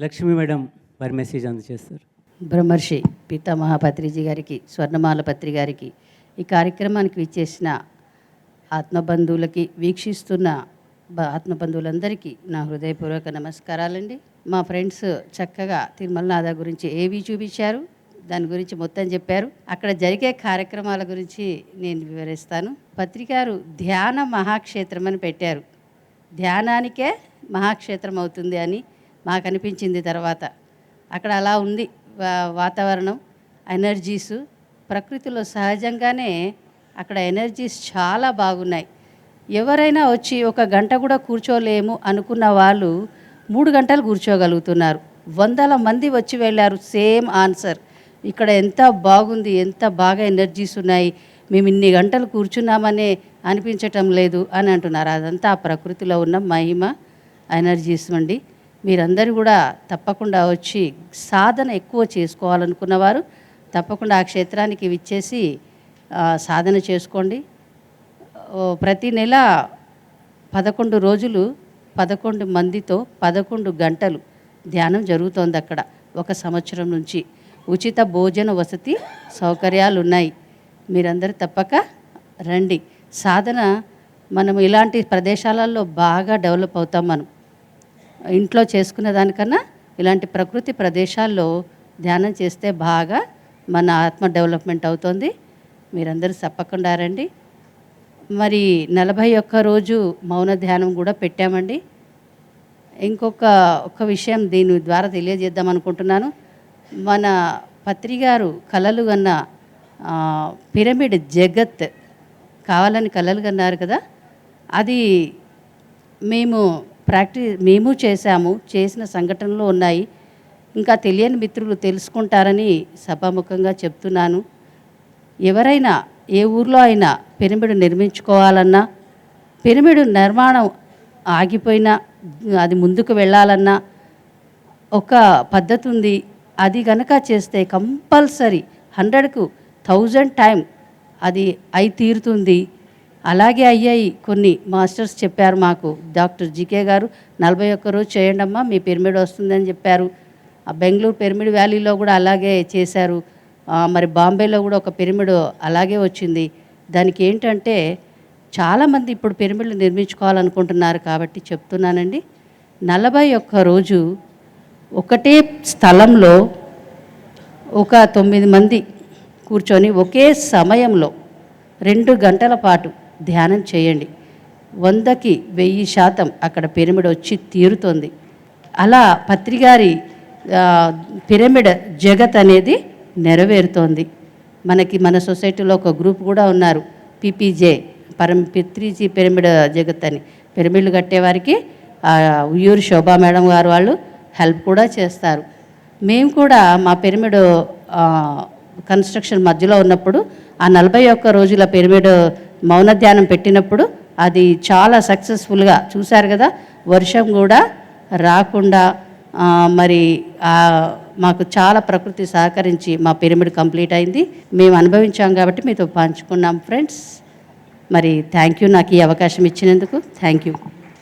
Lakshmi madam వారి message అందజేస్తారు బ్రహ్మర్షి పితామహ పత్రిజీ గారికి స్వర్ణమాల పత్రి గారికి ఈ కార్యక్రమానికి విచ్చేసిన ఆత్మబంధువులకి వీక్షిస్తున్న బ- ఆత్మబంధువులందరికీ నా హృదయపూర్వక నమస్కారాలండి. మా ఫ్రెండ్స్ చక్కగా తిరుమలనాథ గురించి ఏవి చూపించారు దాని గురించి మొత్తం చెప్పారు. అక్కడ జరిగే కార్యక్రమాల గురించి నేను వివరిస్తాను. పత్రికారు ధ్యాన మహాక్షేత్రం అని పెట్టారు. ధ్యానానికే మహాక్షేత్రం అవుతుంది అని మాకు అనిపించింది తర్వాత. అక్కడ అలా ఉంది వాతావరణం ఎనర్జీస్. ప్రకృతిలో సహజంగానే అక్కడ ఎనర్జీస్ చాలా బాగున్నాయి. ఎవరైనా వచ్చి ఒక గంట కూడా కూర్చోలేము అనుకున్న వాళ్ళు మూడు గంటలు కూర్చోగలుగుతున్నారు. వందల మంది వచ్చి వెళ్ళారు సేమ్ ఆన్సర్. ఇక్కడ ఎంత బాగుంది ఎంత బాగా ఎనర్జీస్ ఉన్నాయి మేము ఇన్ని గంటలు కూర్చున్నామనే అనిపించటం లేదు అని అంటున్నారు. అదంతా ఆ ప్రకృతిలో ఉన్న మహిమ ఎనర్జీస్ అండి. మీరందరూ కూడా తప్పకుండా వచ్చి సాధన ఎక్కువ చేసుకోవాలనుకున్నవారు తప్పకుండా ఆ క్షేత్రానికి విచ్చేసి సాధన చేసుకోండి. ప్రతి నెల పదకొండు రోజులు పదకొండు మందితో పదకొండు గంటలు ధ్యానం జరుగుతోంది అక్కడ. ఒక సంవత్సరం నుంచి ఉచిత భోజన వసతి సౌకర్యాలు ఉన్నాయి మీరందరూ తప్పక రండి. సాధన మనం ఇలాంటి ప్రదేశాలలో బాగా డెవలప్ అవుతాం మనం. ఇంట్లో చేసుకునే దానికన్నా ఇలాంటి ప్రకృతి ప్రదేశాల్లో ధ్యానం చేస్తే బాగా మన ఆత్మ డెవలప్మెంట్ అవుతుంది. మీరందరూ తప్పకుండా రండి. మరి నలభై ఒక్క రోజు మౌన ధ్యానం కూడా పెట్టామండి. ఇంకొక ఒక విషయం దీని ద్వారా తెలియజేద్దాం అనుకుంటున్నాను. మన పత్రిగారు కలలు కన్న పిరమిడ్ జగత్ కావాలని కలలు కన్నారు కదా. అది మేము ప్రాక్టీస్ మేము చేశాము చేసిన సంఘటనలు ఉన్నాయి. ఇంకా తెలియని మిత్రులు తెలుసుకుంటారని సభాముఖంగా చెప్తున్నాను. ఎవరైనా ఏ ఊర్లో అయినా పిరమిడ్ నిర్మించుకోవాలన్నా పిరమిడ్ నిర్మాణం ఆగిపోయినా అది ముందుకు వెళ్ళాలన్నా ఒక పద్ధతి ఉంది. అది గనక చేస్తే కంపల్సరీ హండ్రెడ్కు థౌజండ్ టైం అది అయి తీరుతుంది. అలాగే అయ్యాయి కొన్ని మాస్టర్స్ చెప్పారు మాకు. డాక్టర్ జీకే గారు నలభై ఒక్క రోజు చేయండి అమ్మా మీ పిరమిడ్ వస్తుందని చెప్పారు. ఆ బెంగళూరు పిరమిడ్ వ్యాలీలో కూడా అలాగే చేశారు. మరి బాంబేలో కూడా ఒక పిరమిడ్ అలాగే వచ్చింది. దానికి ఏంటంటే చాలామంది ఇప్పుడు పిరమిడ్లు నిర్మించుకోవాలనుకుంటున్నారు కాబట్టి చెప్తున్నానండి. నలభై ఒక్క రోజు ఒకటే స్థలంలో ఒక తొమ్మిది మంది కూర్చొని ఒకే సమయంలో రెండు గంటల పాటు ధ్యానం చేయండి. వందకి వెయ్యి శాతం అక్కడ పిరమిడ్ వచ్చి తీరుతోంది. అలా పత్రిగారి పిరమిడ్ జగత్ అనేది నెరవేరుతోంది. మనకి మన సొసైటీలో ఒక గ్రూప్ కూడా ఉన్నారు. పీపీజే పరం పిత్రిజీ పిరమిడ్ జగత్ అని. పిరమిడ్లు కట్టేవారికి ఆ, ఉయ్యూరు శోభా మేడం గారు వాళ్ళు హెల్ప్ కూడా చేస్తారు. మేము కూడా మా పిరమిడ్ కన్స్ట్రక్షన్ మధ్యలో ఉన్నప్పుడు ఆ నలభై ఒక్క రోజుల పిరమిడ్ మౌన ధ్యానం పెట్టినప్పుడు అది చాలా సక్సెస్ఫుల్గా చూశారు కదా. వర్షం కూడా రాకుండా మరి మాకు చాలా ప్రకృతి సహకరించి మా పిరమిడ్ కంప్లీట్ అయింది. మేము అనుభవించాం కాబట్టి మీతో పంచుకున్నాం ఫ్రెండ్స్. మరి థ్యాంక్ యూ నాకు ఈ అవకాశం ఇచ్చినందుకు. Thank you.